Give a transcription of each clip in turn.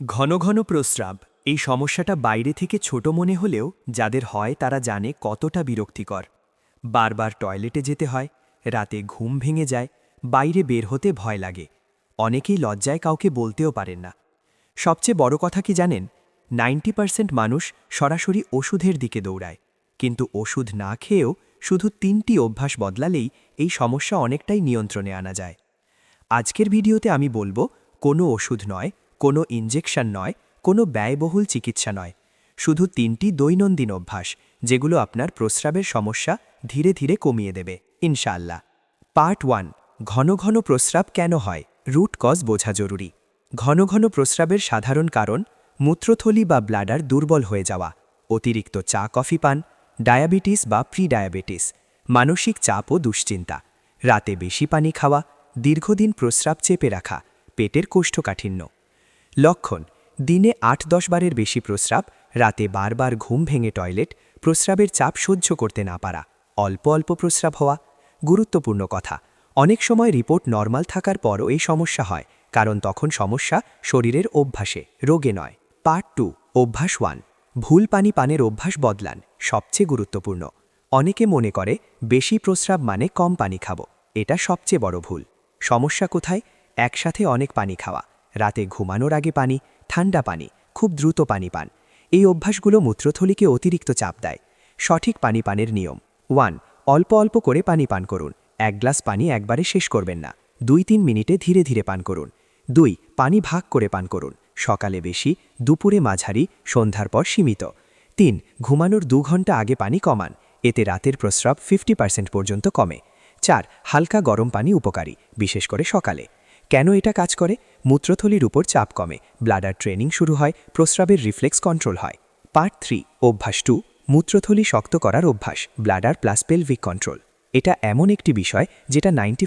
ঘন ঘন প্রস্রাব, এই সমস্যাটা বাইরে থেকে ছোট মনে হলেও যাদের হয় তারা জানে কতটা বিরক্তিকর। বারবার টয়লেটে যেতে হয়, রাতে ঘুম ভেঙে যায়, বাইরে বের হতে ভয় লাগে। অনেকেই লজ্জায় কাউকে বলতেও পারেন না। সবচেয়ে বড় কথা কি জানেন? নাইনটি পার্সেন্ট মানুষ সরাসরি ওষুধের দিকে দৌড়ায়। কিন্তু ওষুধ না খেয়েও শুধু তিনটি অভ্যাস বদলালেই এই সমস্যা অনেকটাই নিয়ন্ত্রণে আনা যায়। আজকের ভিডিওতে আমি বলব, কোনো ওষুধ নয় কোনো ইনজেকশন নয়, কোনো ব্যয়বহুল চিকিৎসা নয়। শুধু তিনটি দৈনন্দিন অভ্যাস, যেগুলো আপনার প্রস্রাবের সমস্যা ধীরে ধীরে কমিয়ে দেবে। ইনশাল্লাহ পার্ট ওয়ান, ঘন ঘন প্রস্রাব কেন হয়? রুট কজ বোঝা জরুরি। ঘন ঘন প্রস্রাবের সাধারণ কারণ, মূত্রথলি বা ব্লাডার দুর্বল হয়ে যাওয়া, অতিরিক্ত চা, কফি পান, ডায়াবেটিস বা প্রি ডায়াবেটিস মানসিক চাপ ও দুশ্চিন্তা, রাতে বেশি পানি খাওয়া, দীর্ঘদিন প্রস্রাব চেপে রাখা, পেটের কোষ্ঠকাঠিন্য। লক্ষণ, দিনে আট দশ বারের বেশি প্রস্রাব, রাতে বারবার ঘুম ভেঙে টয়লেট, প্রস্রাবের চাপ সহ্য করতে না পারা, অল্প অল্প প্রস্রাব হওয়া। গুরুত্বপূর্ণ কথা, অনেক সময় রিপোর্ট নর্মাল থাকার পরও এই সমস্যা হয়, কারণ তখন সমস্যা শরীরের অভ্যাসে, রোগে নয়। পার্ট টু, অভ্যাস ওয়ান, ভুল পানি পানের অভ্যাস বদলান, সবচেয়ে গুরুত্বপূর্ণ। অনেকে মনে করে, বেশি প্রস্রাব মানে কম পানি খাব, এটা সবচেয়ে বড় ভুল। সমস্যা কোথায়? একসাথে অনেক পানি খাওয়া রাতে ঘুমানোর আগে পানি, ঠান্ডা পানি, খুব দ্রুত পানি পান। এই অভ্যাসগুলো মূত্রথলিকে অতিরিক্ত চাপ দেয়। সঠিক পানি পানের নিয়ম। ওয়ান, অল্প অল্প করে পানি পান করুন। এক গ্লাস পানি একবারে শেষ করবেন না। দুই তিন মিনিটে ধীরে ধীরে পান করুন। দুই, পানি ভাগ করে পান করুন। সকালে বেশি, দুপুরে মাঝারি, সন্ধ্যার পর সীমিত। তিন, ঘুমানোর দু ঘণ্টা আগে পানি কমান। এতে রাতের প্রস্রাব ফিফটি পার্সেন্ট পর্যন্ত কমে। চার, হালকা গরম পানি উপকারী, বিশেষ করে সকালে। কেন এটা কাজ করে? মূত্রথলির উপর চাপ কমে ব্লাডার ট্রেনিং শুরু হয়, প্রস্রাবের রিফ্লেক্স কন্ট্রোল হয়। পার্ট থ্রি অভ্যাস টু মূত্রথলি শক্ত করার অভ্যাস ব্লাডার প্লাস পেলভিক কন্ট্রোল এটা এমন একটি বিষয় যেটা নাইনটি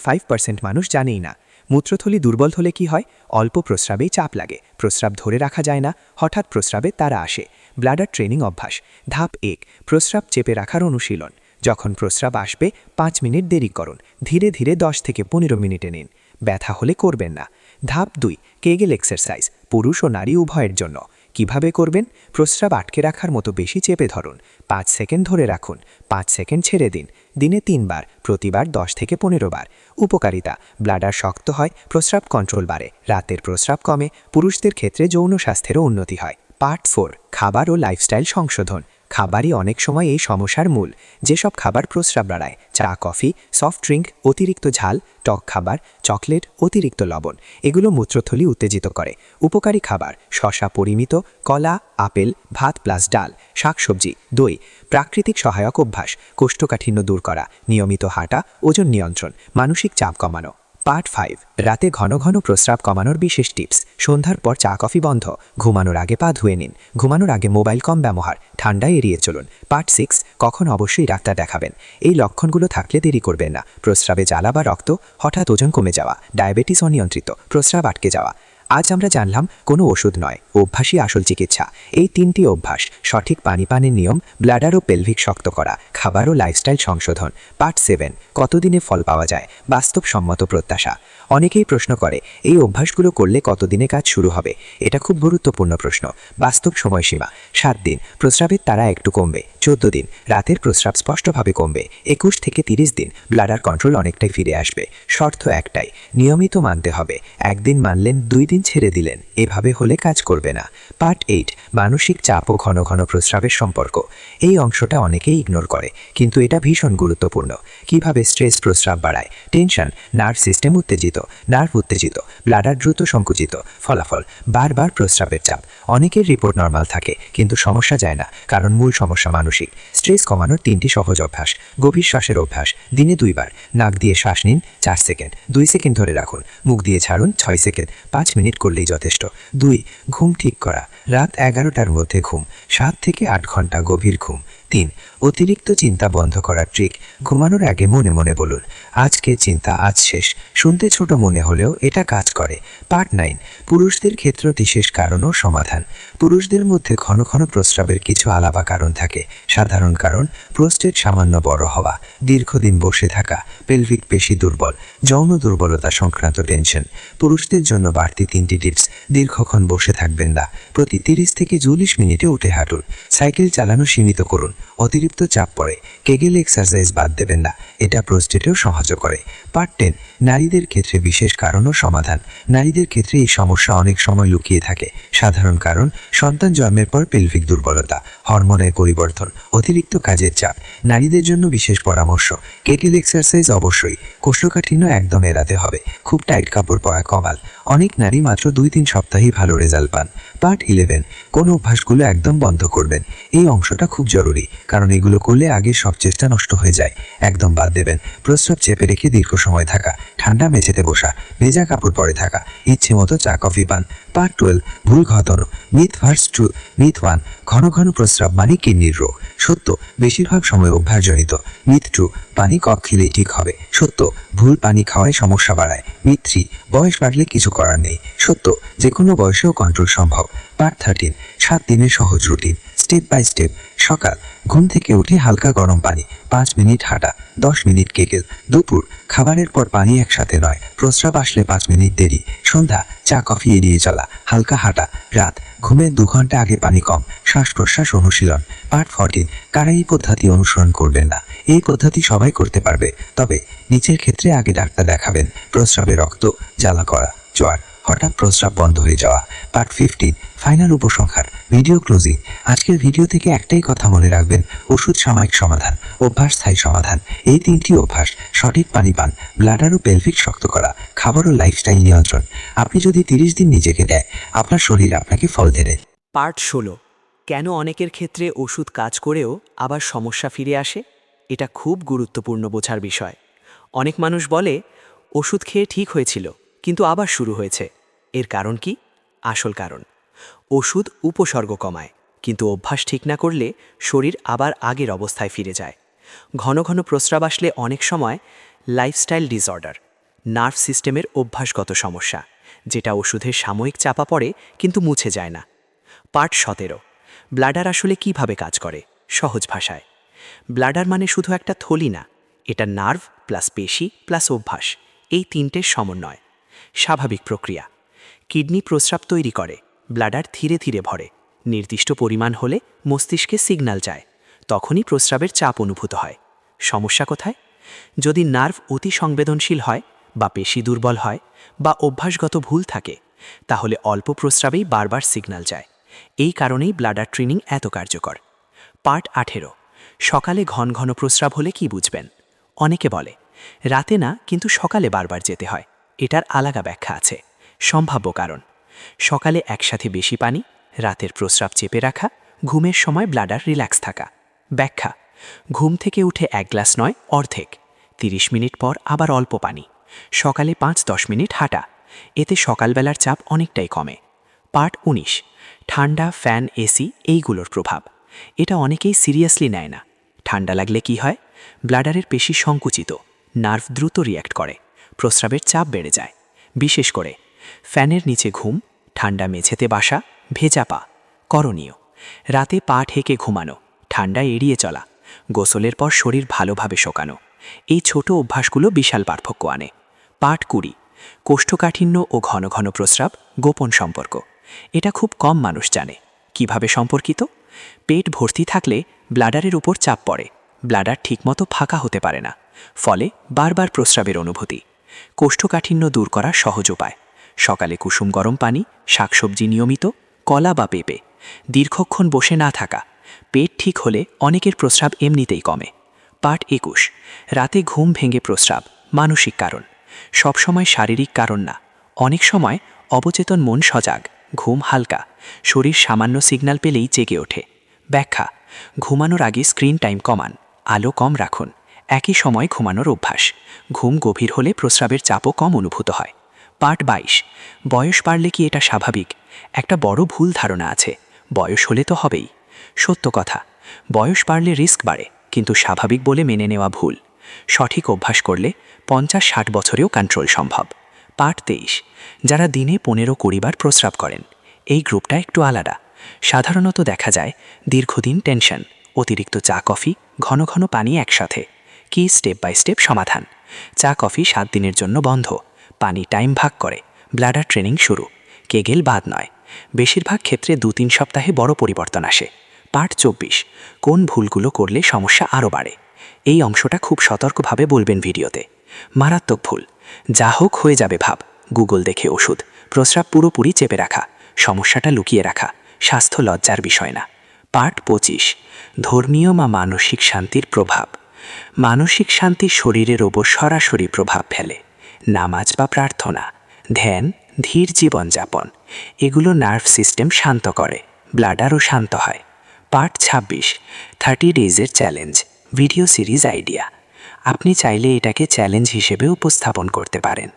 মানুষ জানেই না। মূত্রথলি দুর্বল হলে কি হয়? অল্প প্রস্রাবেই চাপ লাগে, প্রস্রাব ধরে রাখা যায় না, হঠাৎ প্রস্রাবে তারা আসে। ব্লাডার ট্রেনিং অভ্যাস, ধাপ এক, প্রস্রাব চেপে রাখার অনুশীলন। যখন প্রস্রাব আসবে, পাঁচ মিনিট দেরি করুন, ধীরে ধীরে দশ থেকে পনেরো মিনিটে নিন। ব্যথা হলে করবেন না। ধাপ দুই কেগেল এক্সারসাইজ পুরুষ ও নারী উভয়ের জন্য। কীভাবে করবেন? প্রস্রাব আটকে রাখার মতো বেশি চেপে ধরুন। পাঁচ সেকেন্ড ধরে রাখুন। পাঁচ সেকেন্ড ছেড়ে দিন। দিনে তিনবার, প্রতিবার দশ থেকে পনেরো বার। উপকারিতা ব্লাডার শক্ত হয়, প্রস্রাব কন্ট্রোল বাড়ে। রাতের প্রস্রাব কমে। পুরুষদের ক্ষেত্রে যৌন স্বাস্থ্যেরও উন্নতি হয়। পার্ট ফোর খাবার ও লাইফস্টাইল সংশোধন। খাবারই অনেক সময় এই সমস্যার মূল। যেসব খাবার প্রস্রাব বাড়ায়, চা, কফি সফট ড্রিঙ্ক অতিরিক্ত ঝাল, টক খাবার, চকলেট, অতিরিক্ত লবণ, এগুলো মূত্রথলি উত্তেজিত করে। উপকারী খাবার শশা পরিমিত, কলা, আপেল, ভাত প্লাস ডাল, শাকসবজি, দই, প্রাকৃতিক সহায়ক অভ্যাস, কোষ্ঠকাঠিন্য দূর করা, নিয়মিত হাঁটা, ওজন নিয়ন্ত্রণ, মানসিক চাপ কমানো। পার্ট ফাইভ, রাতে ঘন ঘন প্রস্রাব কমানোর বিশেষ টিপস। সন্ধ্যার পর চা কফি বন্ধ। ঘুমানোর আগে পা ধুয়ে নিন। ঘুমানোর আগে মোবাইল কম ব্যবহার, ঠান্ডায় এড়িয়ে চলুন। পার্ট সিক্স, কখন অবশ্যই ডাক্তার দেখাবেন। এই লক্ষণগুলো থাকলে দেরি করবেন না। প্রস্রাবে জ্বালা বা রক্ত, হঠাৎ ওজন কমে যাওয়া, ডায়াবেটিস অনিয়ন্ত্রিত, প্রস্রাব আটকে যাওয়া। আজ আমরা জানলাম, কোনো ওষুধ নয়, অভ্যাসই আসল চিকিৎসা। এই তিনটি অভ্যাস, সঠিক পানি পানের নিয়ম, ব্লাডার ও পেলভিক শক্ত করা, খাবার ও লাইফস্টাইল সংশোধন, পার্ট সেভেন, কতদিনে ফল পাওয়া যায়, বাস্তবসম্মত প্রত্যাশা। অনেকেই প্রশ্ন করে, এই অভ্যাসগুলো করলে কতদিনে কাজ শুরু হবে? এটা খুব গুরুত্বপূর্ণ প্রশ্ন। বাস্তব সময়সীমা, সাত দিন, প্রস্রাবের তারা একটু কমবে, চোদ্দ দিন, রাতের প্রস্রাব স্পষ্টভাবে কমবে, একুশ থেকে তিরিশ দিন, ব্লাডার কন্ট্রোল অনেকটাই ফিরে আসবে। শর্ত একটাই, নিয়মিত মানতে হবে, একদিন মানলেন, দুই দিন ছেড়ে দিলেন। এভাবে হলে কাজ করবে না। পার্ট এইট, মানসিক চাপ ও ঘন ঘন প্রস্রাবের সম্পর্ক। এই অংশটা অনেকেই ইগনোর করে, কিন্তু এটা ভীষণ গুরুত্বপূর্ণ। কীভাবে স্ট্রেস প্রস্রাব বাড়ায়? টেনশন নার্ভ সিস্টেম উত্তেজিত নার্ভ উত্তেজিত ব্লাডার দ্রুত সংকুচিত, ফলাফল, বারবার প্রস্রাবের চাপ। অনেকের রিপোর্ট নর্মাল থাকে, কিন্তু সমস্যা যায় না, কারণ মূল সমস্যা মানসিক। স্ট্রেস কমানোর তিনটি সহজ অভ্যাস, গভীর শ্বাসের অভ্যাস, দিনে দুইবার। নাক দিয়ে শ্বাস নিন চার সেকেন্ড, দুই সেকেন্ড ধরে রাখুন, মুখ দিয়ে ছাড়ুন ছয় সেকেন্ড, পাঁচ মিনিট করলেই যথেষ্ট। দুই, ঘুম ঠিক করা। রাত এগারোটার মধ্যে ঘুম। সাত থেকে আট ঘণ্টা গভীর ঘুম। তিন অতিরিক্ত চিন্তা বন্ধ করার ট্রিক ঘুমানোর আগে মনে মনে বলুন, আজকে চিন্তা, আজ শেষ। শুনতে ছোট মনে হলেও এটা কাজ করে। পার্ট নাইন পুরুষদের ক্ষেত্রে বিশেষ কারণ ও সমাধান। পুরুষদের মধ্যে ঘন ঘন প্রস্রাবের কিছু আলাদা কারণ থাকে। সাধারণ কারণ, প্রস্টেট সামান্য বড় হওয়া, দীর্ঘদিন বসে থাকা পেলভিক পেশি দুর্বল, যৌন দুর্বলতা সংক্রান্ত টেনশন পুরুষদের জন্য বাড়তি তিনটি টিপস দীর্ঘক্ষণ বসে থাকবেন না। প্রতি তিরিশ থেকে চল্লিশ মিনিটে উঠে হাঁটুন। সাইকেল চালানো সীমিত করুন। অতিরিক্ত চাপ পড়ে। কেগেল এক্সারসাইজ বাদ দেবেন না। এটা প্রস্টেটেও সাহায্য করে। পার্ট টেন নারীদের ক্ষেত্রে বিশেষ কারণ ও সমাধান। নারীদের ক্ষেত্রে এই সমস্যা অনেক সময় লুকিয়ে থাকে। সাধারণ কারণ, সন্তান জন্মের পর পেলভিক দুর্বলতা হরমোনের পরিবর্তন, অতিরিক্ত কাজের চাপ, নারীদের জন্য বিশেষ পরামর্শ। কেকেল এক্সারসাইজ অবশ্যই। কোষ্ঠকাঠিন্য একদম এড়াতে হবে। খুব টাইট কাপড় পরা কমাল। অনেক নারী মাত্র দুই তিন সপ্তাহেই ভালো রেজাল্ট পান। পার্ট ইলেভেন কোন অভ্যাসগুলো একদম বন্ধ করবেন। এই অংশটা খুব জরুরি, কারণ এগুলো করলে আগে সব চেষ্টা নষ্ট হয়ে যায়। একদম বাদ দেবেন। প্রস্রাব চেপে রেখে দীর্ঘ সময় থাকা, ঠান্ডা মেঝেতে বসা, ভেজা কাপড় পরে থাকা, ইচ্ছে মতো চা, কফি পান, পার্ট টুয়েলভ, ভুল ঘটনা myth versus two, myth one, ঘন ঘন প্রস্রাব মানে কিডনির রোগ। সত্য, বেশিরভাগ সময় অভ্যাসজনিত। মিথ টু, পানি কম খেলেই ঠিক হবে। সত্য, ভুল পানি খাওয়ায় সমস্যা বাড়ায়। মিথ থ্রি, বয়স বাড়লে কিছু করার নেই। সত্য যে কোনো বয়সেও কন্ট্রোল সম্ভব। পার্ট থার্টিন, সাত দিনের সহজ রুটিন। Step by step. সকাল, ঘুম থেকে উঠে হালকা গরম পানি, পাঁচ মিনিট হাঁটা, দশ মিনিট কেকেল দুপুর, খাবারের পর পানি একসাথে নয়, প্রস্রাব আসলে পাঁচ মিনিট দেরি। সন্ধ্যা, চা, কফি এড়িয়ে চলা, হালকা হাঁটা। রাত, ঘুমের দু ঘণ্টা আগে পানি কম শ্বাস প্রশ্বাস অনুশীলন। পার্ট ফর্টিন, কারা এই পদ্ধতি অনুসরণ করবেন না? এই পদ্ধতি সবাই করতে পারবে। তবে, নিচের ক্ষেত্রে আগে ডাক্তার দেখাবেন। প্রস্রাবে রক্ত, জ্বালা করা, জ্বর। হঠাৎ প্রস্রাব বন্ধ হয়ে যাওয়া। পার্ট ফিফটিন ফাইনাল উপসংহার। ভিডিও ক্লোজিং আজকের ভিডিও থেকে একটাই কথা মনে রাখবেন, ওষুধ সাময়িক সমাধান, অভ্যাস স্থায়ী সমাধান। এই তিনটি অভ্যাস, সঠিক পানি পান ব্লাডার ও পেলভিক শক্ত করা, খাবার ও লাইফস্টাইল নিয়ন্ত্রণ। আপনি যদি তিরিশ দিন নিজেকে দেয় আপনার শরীর আপনাকে ফল দেবে। পার্ট ষোলো, কেন অনেকের ক্ষেত্রে ওষুধ কাজ করেও আবার সমস্যা ফিরে আসে? এটা খুব গুরুত্বপূর্ণ বোঝার বিষয়। অনেক মানুষ বলে, ওষুধ খেয়ে ঠিক হয়েছিল, কিন্তু আবার শুরু হয়েছে। এর কারণ কি? আসল কারণ। ওষুধ উপসর্গ কমায়, কিন্তু অভ্যাস ঠিক না করলে শরীর আবার আগের অবস্থায় ফিরে যায়। ঘন ঘন প্রস্রাব আসলে অনেক সময় লাইফস্টাইল ডিসঅর্ডার নার্ভ সিস্টেমের অভ্যাসগত সমস্যা, যেটা ওষুধের সাময়িক চাপা পড়ে কিন্তু মুছে যায় না। পার্ট সতেরো, ব্লাডার আসলে কীভাবে কাজ করে? সহজ ভাষায়। ব্লাডার মানে শুধু একটা থলি না, এটা নার্ভ প্লাস পেশি প্লাস অভ্যাস, এই তিনটের সমন্বয়। স্বাভাবিক প্রক্রিয়া। কিডনি প্রস্রাব তৈরি করে। ব্লাডার ধীরে ধীরে ভরে। নির্দিষ্ট পরিমাণ হলে মস্তিষ্কে সিগন্যাল যায়। তখনই প্রস্রাবের চাপ অনুভূত হয়। সমস্যা কোথায়? যদি নার্ভ অতি সংবেদনশীল হয় বা পেশি দুর্বল হয় বা অভ্যাসগত ভুল থাকে, তাহলে অল্প প্রস্রাবেই বারবার সিগন্যাল যায়। এই কারণেই ব্লাডার ট্রেনিং এত কার্যকর। পার্ট আঠেরো। সকালে ঘন ঘন প্রস্রাব হলে কি বুঝবেন? অনেকে বলে, রাতে না, কিন্তু সকালে বারবার যেতে হয়। এটার আলাদা ব্যাখ্যা আছে। সম্ভাব্য কারণ। সকালে একসাথে বেশি পানি, রাতের প্রস্রাব চেপে রাখা, ঘুমের সময় ব্লাডার রিল্যাক্স থাকা। ব্যাখ্যা, ঘুম থেকে উঠে এক গ্লাস নয়, অর্ধেক। তিরিশ মিনিট পর আবার অল্প পানি। সকালে পাঁচ, দশ মিনিট হাঁটা। এতে সকালবেলার চাপ অনেকটাই কমে। পার্ট উনিশ, ঠান্ডা ফ্যান এসি এইগুলোর প্রভাব। এটা অনেকেই সিরিয়াসলি নেয় না। ঠান্ডা লাগলে কি হয়? ব্লাডারের পেশি সংকুচিত নার্ভ দ্রুত রিয়্যাক্ট করে। প্রস্রাবের চাপ বেড়ে যায়। বিশেষ করে ফ্যানের নিচে ঘুম, ঠান্ডা মেঝেতে বাসা, ভেজা পা, করণীয়। রাতে পা ঠেকে ঘুমানো, ঠান্ডা এড়িয়ে চলা, গোসলের পর শরীর ভালোভাবে শোকানো। এই ছোট অভ্যাসগুলো বিশাল পার্থক্য আনে। পাঠ কুড়ি, কোষ্ঠকাঠিন্য ও ঘন ঘন প্রস্রাব, গোপন সম্পর্ক। এটা খুব কম মানুষ জানে। কীভাবে সম্পর্কিত? পেট ভর্তি থাকলে ব্লাডারের উপর চাপ পড়ে। ব্লাডার ঠিকমতো ফাঁকা হতে পারে না। ফলে বারবার প্রস্রাবের অনুভূতি। কোষ্ঠকাঠিন্য দূর করার সহজ উপায়। সকালে কুসুম গরম পানি, শাকসবজি নিয়মিত, কলা বা পেঁপে। দীর্ঘক্ষণ বসে না থাকা। পেট ঠিক হলে অনেকের প্রস্রাব এমনিতেই কমে। পাঠ একুশ। রাতে ঘুম ভেঙে প্রস্রাব, মানসিক কারণ। সবসময় শারীরিক কারণ না। অনেক সময় অবচেতন মন সজাগ, ঘুম হালকা, শরীর সামান্য সিগন্যাল পেলেই জেগে ওঠে। ব্যাখ্যা, ঘুমানোর আগে স্ক্রিন টাইম কমান, আলো কম রাখুন। একই সময় ঘুমানোর অভ্যাস। ঘুম গভীর হলে প্রস্রাবের চাপও কম অনুভূত হয়। পার্ট বাইশ। বয়স বাড়লে কি এটা স্বাভাবিক? একটা বড় ভুল ধারণা আছে। বয়স হলে তো হবেই। সত্য কথা, বয়স বাড়লে রিস্ক বাড়ে, কিন্তু স্বাভাবিক বলে মেনে নেওয়া ভুল। সঠিক অভ্যাস করলে পঞ্চাশ ষাট বছরেও কন্ট্রোল সম্ভব। পার্ট তেইশ, যারা দিনে পনেরো কুড়ি বার প্রস্রাব করেন, এই গ্রুপটা একটু আলাদা। সাধারণত দেখা যায়, দীর্ঘদিন টেনশন, অতিরিক্ত চা কফি, ঘন ঘন পানি একসাথে। কি স্টেপ বাই স্টেপ সমাধান? চা কফি সাত দিনের জন্য বন্ধ। পানি টাইম ভাগ করে, ব্লাডার ট্রেনিং শুরু। কেগেল বাদ নয়। বেশিরভাগ ক্ষেত্রে দু তিন সপ্তাহে বড় পরিবর্তন আসে। পার্ট চব্বিশ, কোন ভুলগুলো করলে সমস্যা আরও বাড়ে? এই অংশটা খুব সতর্কভাবে বলবেন ভিডিওতে। মারাত্মক ভুল। যা হোক হয়ে যাবে ভাব। গুগল দেখে ওষুধ। প্রস্রাব পুরোপুরি চেপে রাখা। সমস্যাটা লুকিয়ে রাখা। স্বাস্থ্য লজ্জার বিষয় না। পার্ট পঁচিশ, ধর্মীয় বা মানসিক শান্তির প্রভাব। মানসিক শান্তি শরীরের ওপর সরাসরি প্রভাব ফেলে। নামাজ বা প্রার্থনা, ধ্যান, ধীর জীবনযাপন। এগুলো নার্ভ সিস্টেম শান্ত করে, ব্লাডারও শান্ত হয়। পার্ট ছাব্বিশ, থার্টি ডেজের চ্যালেঞ্জ, ভিডিও সিরিজ আইডিয়া। আপনি চাইলে এটাকে চ্যালেঞ্জ হিসেবে উপস্থাপন করতে পারেন।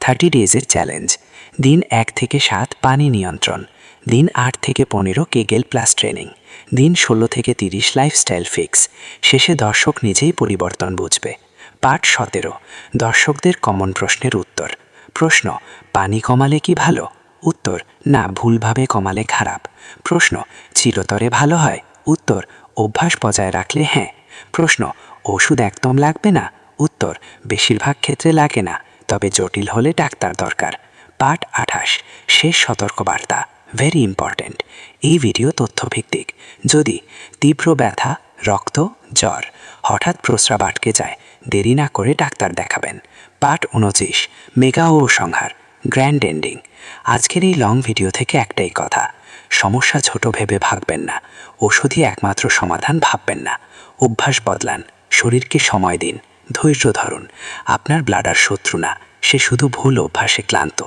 থার্টি ডেজের চ্যালেঞ্জ, দিন এক থেকে সাত পানি নিয়ন্ত্রণ, দিন আট থেকে পনেরো কেগেল প্লাস ট্রেনিং, দিন ষোলো থেকে তিরিশ লাইফস্টাইল ফিক্স, শেষে দর্শক নিজেই পরিবর্তন বুঝবে। পার্ট সতেরো। দর্শকদের কমন প্রশ্নের উত্তর। প্রশ্ন, পানি কমালে কি ভালো? উত্তর, না, ভুলভাবে কমালে খারাপ। প্রশ্ন, চিরতরে ভালো হয়? উত্তর, অভ্যাস বজায় রাখলে হ্যাঁ। প্রশ্ন, ওষুধ একদম লাগবে না? উত্তর, বেশিরভাগ ক্ষেত্রে লাগে না, তবে জটিল হলে ডাক্তার দরকার। পার্ট আঠাশ, শেষ সতর্কবার্তা ভেরি ইম্পর্ট্যান্ট এই ভিডিও তথ্যভিত্তিক। যদি, তীব্র ব্যথা, রক্ত, জ্বর, হঠাৎ প্রস্রাব আটকে যায় দেরি না করে ডাক্তার দেখাবেন। পার্ট উনচিশ মেগা ও সংহার, গ্র্যান্ড এন্ডিং। আজকের এই লং ভিডিও থেকে একটাই কথা, সমস্যা ছোট ভেবে ভাববেন না, ওষুধই একমাত্র সমাধান ভাববেন না। অভ্যাস বদলান, শরীরকে সময় দিন, ধৈর্য ধরুন, আপনার ব্লাডার শত্রু না, সে শুধু ভুল অভ্যাসে ক্লান্ত।